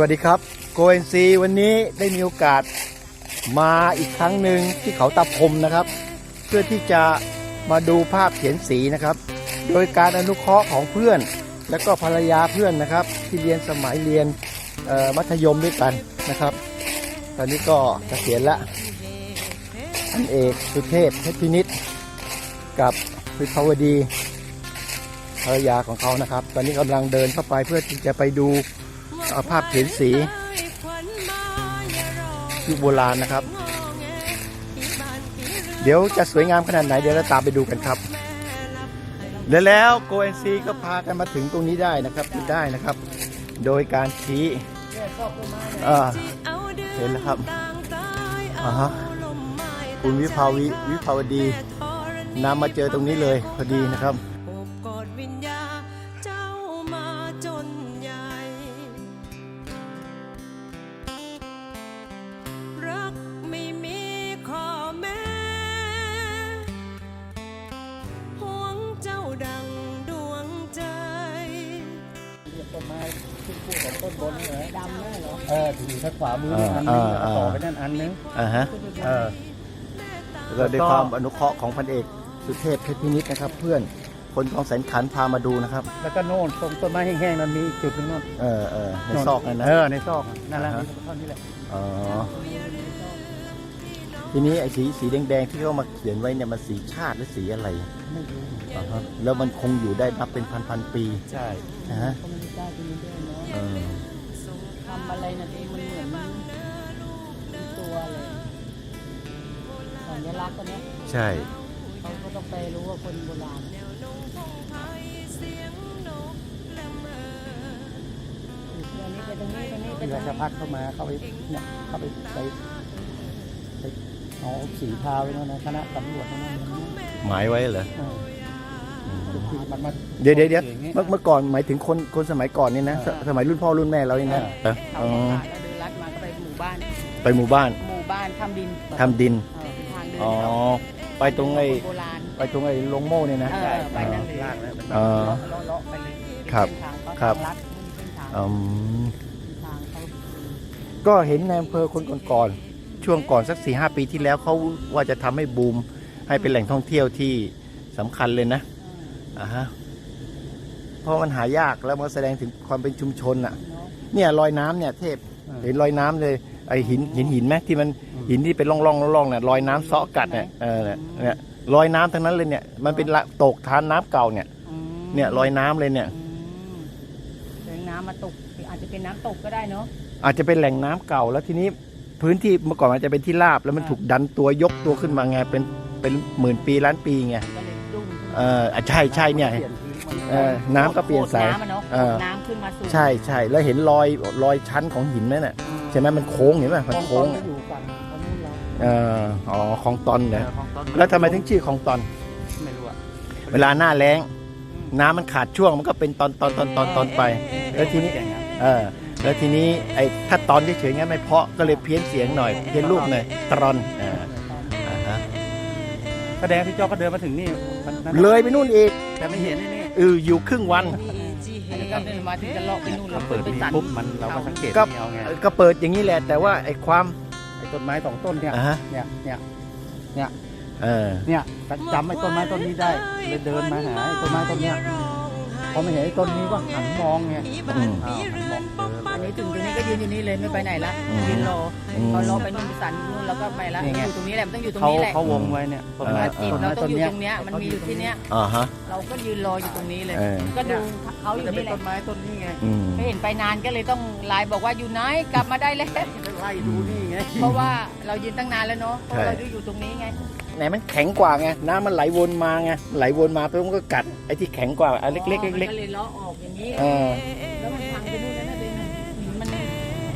วัสดีครับโกเอนซีวันนี้ได้มีโอกาสมาอีกครั้งหนึ่งที่เขาตาพรมนะครับ เพื่อที่จะมาดูภาพเขียนสีนะครับ โดยการอนุเคราะห์ของเพื่อน และก็ภรรยาเพื่อนนะครับ ที่เรียนสมัยเรียนมัธยมด้วยกันนะครับ ตอนนี้ก็เกษียณละอันเอกสุเทพเพชรพินิษกับวิภาวดีภรรยาของเขานะครับ ตอนนี้กำลังเดินเข้าไปเพื่อที่จะไปดู ภาพเขียนสี ยุคโบราณนะครับ เดี๋ยวจะสวยงามขนาดไหน เดี๋ยวเราตามไปดูกันครับและแล้วโกเอนซีก็พากันมาถึงตรงนี้ได้นะครับได้นะครับ โดยการชี้เอ่เห็นแล้วครับอ่าฮะคุณวิภาวิวิภาวดีนำมาเจอตรงนี้เลยพอดีนะครับ ต้นบนเหรอดำแน่เหรอเออถึงทางขวามืออ่าอันนึงอ่าแล้วก็ต่ออ่าไปนั่นอันนึงอ่าฮะเออแล้วก็ ด้วยความอนุเคราะห์ของพันเอกสุเทพเพชรพินิษนะครับ เพื่อนคนของแสนขันพามาดูนะครับ แล้วก็โน่นตรงต้นไม้แห้งๆนั้นมีอีกจุดหนึงโน่นเออเออในซอกนั่นนะ เออในซอกนั่นแหละอ่าฮะนี่ท่อนนี้แหละอ๋อทีนี้ไอ้สีสีแดงๆที่เขามาเขียนไว้เนี่ยมันสีชาติหรือสีอะไรไม่รู้อ่าฮะแล้วมันคงอยู่ได้นับเป็นพันๆปีใช่นะฮะ ก็ไม่ได้กล้ากินด้วยเนาะเออ ทำอะไรนะเองมันเหมือนเป็นตัวเลยสัญลักษณ์ก็เนี้ยใช่ เขาก็ต้องไปรู้ว่าคนโบราณอันนี้ไปตรงนี้ตรงนี้ไปที่ตรรางชนี้พัฒเข้ามาเข้าไปเนี่ยเข้าไปไปไปเอาสีทาไว้โน่นนะคณะตำรวจนั่นนะหมายไว้เหรอเออจุดที่ มันมาเดี๋ยวเดี๋ยวเดี๋ยวอย่างงี้ เมื่อเมื่อก่อนหมายถึงคนคนสมัยก่อนนี่นะสอ่าสมัยรุ่นพ่อรุ่นแม่เรานี่นะอ่าเออเขาอ๋อผ่านแล้วเดินลัดมาก็ไปหมู่บ้าน ไปหมู่บ้านหมู่บ้านทำดินทำดินเออทางเดินอ๋อไปตรงไอ้คนโบราณไปตรงไอ้ลงโม่เนี่ยนะ เออไปนั่นเลยลากแล้วเออ เลาะเลาะเลาะไปเลยครับเส้นทางเขาครับ ทางลัดไม่มีเส้นทางอืมทางเขาก็เห็นในอำเภอคนก่อนๆช่วงก่อนสักสี่ห้าปีที่แล้วเขาว่าจะทำให้บูมให้เป็นแหล่งท่องเที่ยวที่สำคัญเลยนะ อ่าฮะเพราะมันหายากแล้วมันแสดงถึงความเป็นชุมชนอะ เนาะเนี่ยรอยน้ำเนี่ยเทพเห็นรอยน้ำเลยไอหินหินหินไหมที่มันหินที่เป็นร่องร่องร่องๆเนี่ยรอยน้ำเซาะกัดเนี่ยเออเนี่ยเนี่ยรอยน้ำทั้งนั้นเลยเนี่ย มันเป็นละตกทานน้ำเก่าเนี่ยอืมเนี่ยรอยน้ำเลยเนี่ยอืมแรงน้ำมาตกอาจจะเป็นน้ำตกก็ได้เนาะอาจจะเป็นแหล่งน้ำเก่าแล้วทีนี้พื้นที่เมื่อก่อนมันจะเป็นที่ราบแล้วมันถูกดันตัวยกตัวขึ้นมาไงเป็นเป็นหมื่นปีล้านปีไงก็ เลยดุ้งขึ้นเอออะใช่ใช่เนี่ยปลี่ทีเออน้ำก็เปลี่ยนสายโขดน้ำอะเนาะเออน้ำขึ้นมาสู่ใช่ใช่แล้วเห็นรอยรอยชั้นของหินไหมน่ะใช่ไหมมันโค้งเห็นไหมมันของโค้งต้อะนอยู่ฝั่งตรงนู้นเราเอออ๋อของตอนเอเนี่ยอของต้นแล้วทำไมถึงชื่อของตอน ไม่รู้อะเวลาหน้าแล้ง น้ำมันขาดช่วงมันก็เป็นตอนตอนตอนตอนตอนไป แล้วทีนี้เก่งอะเออแล้วทีนี้ไอ้ถ้าตอนเฉยๆงั้นไม่เพราะก็เลยเพี้ยนเสียงหน่อยเพี้ยนรูปหน่อยตรอนอ่าอ่าฮะ แสดงพี่จอก็เดินมาถึงนี่มันนั่นเลยไปนู่นอีกแต่ไม่เห็นไอ้นี่เอออยู่ครึ่งวันอันนี้ก็เดินมาถึงจะเลาะไปนู่นเราเราเปิดไปมีตัดปุ๊บมันเราก็สังเกตก็ไม่เอาไงก็เปิดอย่างนี้แหละแต่ว่าไอ้ความไอ้ต้นไม้สองต้นเนี่ยอ่าฮะเนี่ยเนี่ยเออเนี่ยจำไอ้ต้นไม้ต้นนี้ได้เลยเดินมาหาไอ้ต้นไม้ต้นเนี้ยพอไม่เห็นไอ้ต้นนี้ก็หันมองไงอืมอ้าวหัน มองเจออันเลนี้ยถึงตรงนี้ก็ยืนอยู่นี่เลยไม่ไปไหนละอืมยืนรออืมพอรอไปนู่นไปสันนู่นแล้วก็ไปละนี่ไง อยู่ตรงนี้แหละมันต้องอยู่ตรงเขานี้แหละเขาวงไว้เนี่ยต้นไม้เออจิตต้นเราไม้ต้อต้งนอยู่เนี้ยตรงเนี้ยมันมีอยู่ที่เนี้ยอ่าฮะ เราก็ยืนรออยู่ตรงนี้เลย เออ ก็ดูเขาอยู่จะเป็นนี่แหละต้นไม้ต้นนี้ไงอืม ไม่เห็นไปนานก็เลยต้องไลน์บอกว่าอยู่ไหนกลับมาได้แล้วไล่ดูนี่ไงเพราะว่าเรายืนตั้งนานแล้วเนาะเพราะใช่ เราดูอยู่ตรงนี้ไง ไหนมันแข็งกว่าไงน้ำมันไหลวนมาไงไหลวนมาเพิ่มนก็กัดไอ้ที่แข็งกว่าอันเล็กๆอ๋อมันเล็กก็เลยเลาะออกอย่างนี้ๆเออ แล้วมันพังไปนู่นแล้วนะเดนหินมันไ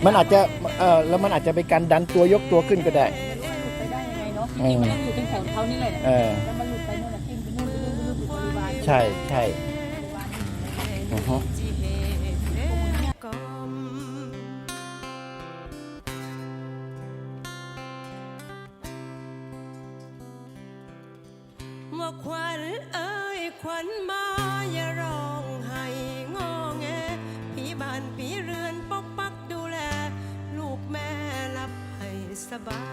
ม่มันอาจจะเออแล้วมันอาจจะเป็นการดันตัวยกตัวขึ้นก็ได้รู้ว่าหลุดไปได้ยังไงเนาะจอืริงมๆมันต้องอยู่ตรงแถวเขานี่แหละเออแล้วมันหลุดไปนู่นน่ะกิ้งไปนู่นไปนู่นไปนู่นอยู่บริวาร ใช่ใช่อือฮึ ว่าขวัญเอ้ยขวัญมาอย่าร้องให้งอแงผีบ้านผีเรื สบาย